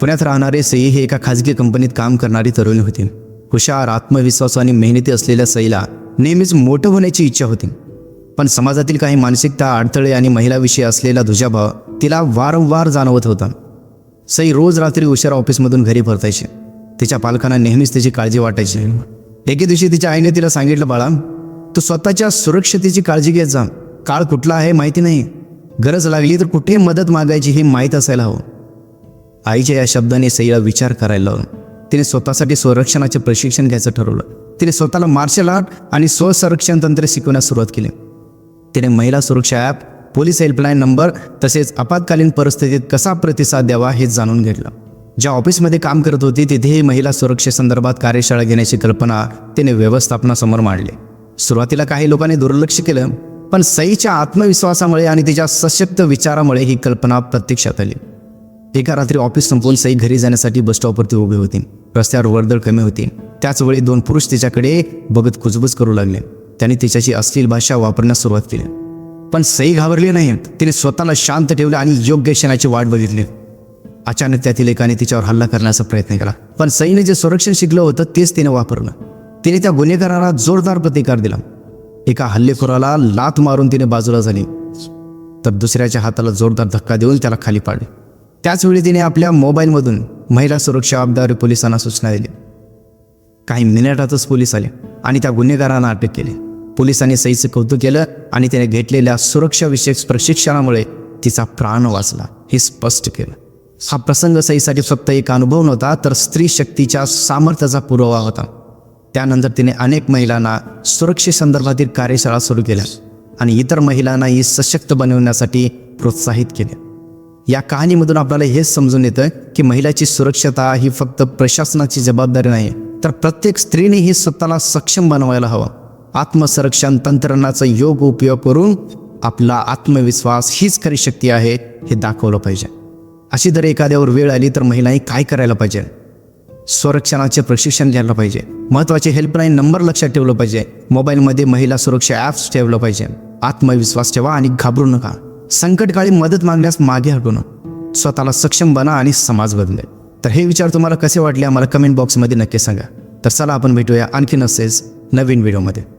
पुण्यात राहणारे सई हे एका खाजगी कंपनीत काम करणारी तरुणी होती. हुशार आत्मविश्वास आणि मेहनती असलेल्या सईला नेहमीच मोठं होण्याची इच्छा होती. पण समाजातील काही मानसिकता अडथळे आणि महिलाविषयी असलेला दुजाभाव तिला वारंवार जाणवत होता. सई रोज रात्री उशिरा ऑफिसमधून घरी परतायची. तिच्या पालकांना नेहमीच तिची काळजी वाटायची. एके दिवशी तिच्या आईने तिला सांगितलं बाळा तू स्वतःच्या सुरक्षतेची काळजी घेत जा. काळ कुठला आहे माहिती नाही. गरज लागली तर कुठे मदत मागायची हे माहीत असायला हवं. आईच्या या शब्दाने सईला विचार करायला लावला. तिने स्वतःसाठी संरक्षणाचे प्रशिक्षण घ्यायचं ठरवलं. तिने स्वतःला मार्शल आर्ट आणि स्वसंरक्षण तंत्र शिकवण्यास सुरुवात केली. तिने महिला सुरक्षा ॲप पोलीस हेल्पलाईन नंबर तसेच आपत्कालीन परिस्थितीत कसा प्रतिसाद द्यावा हे जाणून घेतलं. ज्या ऑफिसमध्ये काम करत होती तिथेही महिला सुरक्षेसंदर्भात कार्यशाळा घेण्याची कल्पना तिने व्यवस्थापनासमोर मांडली. सुरुवातीला काही लोकांनी दुर्लक्ष केलं पण सईच्या आत्मविश्वासामुळे आणि तिच्या सशक्त विचारामुळे ही कल्पना प्रत्यक्षात आली. एका रात्री ऑफिस संपवून सई घरी जाण्यासाठी बस स्टॉपवरती उभे होती. रस्त्यावर वर्दळ कमी होती. त्याच वेळी दोन पुरुष तिच्याकडे बघत कुजबुज करू लागले. त्यांनी तिच्याशी अश्लील भाषा वापरण्यास सुरुवात केली. पण सई घाबरली नाही. तिने स्वतःला शांत ठेवले आणि योग्य क्षणाची वाट बघितली. अचानक त्यातील एकाने तिच्यावर हल्ला करण्याचा प्रयत्न केला. पण सईने जे संरक्षण शिकलं होतं तेच तिने वापरलं. तिने त्या गुन्हेगाराला जोरदार प्रतिकार दिला. एका हल्लेखोराला लात मारून तिने बाजूला झाली. तर दुसऱ्याच्या हाताला जोरदार धक्का देऊन त्याला खाली पाडले. त्याचवेळी तिने आपल्या मोबाईलमधून महिला सुरक्षा अब्दारी पोलिसांना सूचना दिली. काही मिनिटातच पोलीस आले आणि त्या गुन्हेगारांना अटक केली. पोलिसांनी सईचं कौतुक केलं आणि त्याने घेतलेल्या सुरक्षाविषयक प्रशिक्षणामुळे तिचा प्राण वाचला हे स्पष्ट केलं. हा प्रसंग सईसाठी फक्त एक अनुभव नव्हता तर स्त्री शक्तीच्या सामर्थ्याचा पुरावा होता. त्यानंतर तिने अनेक महिलांना सुरक्षेसंदर्भातील कार्यशाळा सुरू केल्या आणि इतर महिलांनाही सशक्त बनवण्यासाठी प्रोत्साहित केले. या कहाणीमधून आपल्याला हेच समजून येतं की महिलाची सुरक्षता ही फक्त प्रशासनाची जबाबदारी नाही तर प्रत्येक स्त्रीने ही स्वतःला सक्षम बनवायला हवं. आत्मसंरक्षण तंत्रज्ञानाचा योग उपयोग करून आपला आत्मविश्वास हीच खरी शक्ती आहे हे दाखवलं पाहिजे. अशी जर एखाद्यावर वेळ आली तर महिलांनी काय करायला पाहिजे? संरक्षणाचे प्रशिक्षण घ्यायला पाहिजे. महत्त्वाचे हेल्पलाईन नंबर लक्षात ठेवलं पाहिजे. मोबाईलमध्ये महिला सुरक्षा ॲप्स ठेवलं पाहिजे. आत्मविश्वास ठेवा आणि घाबरू नका. संकटकाळी मदत मागण्यास मागे हटू नका. स्वतःला सक्षम बना आणि समाज बदले. तर हे विचार तुम्हाला कसे वाटले? आम्हाला कमेंट बॉक्समध्ये नक्की सांगा. तर चला आपण भेटूया आणखी नसेच नवीन व्हिडिओमध्ये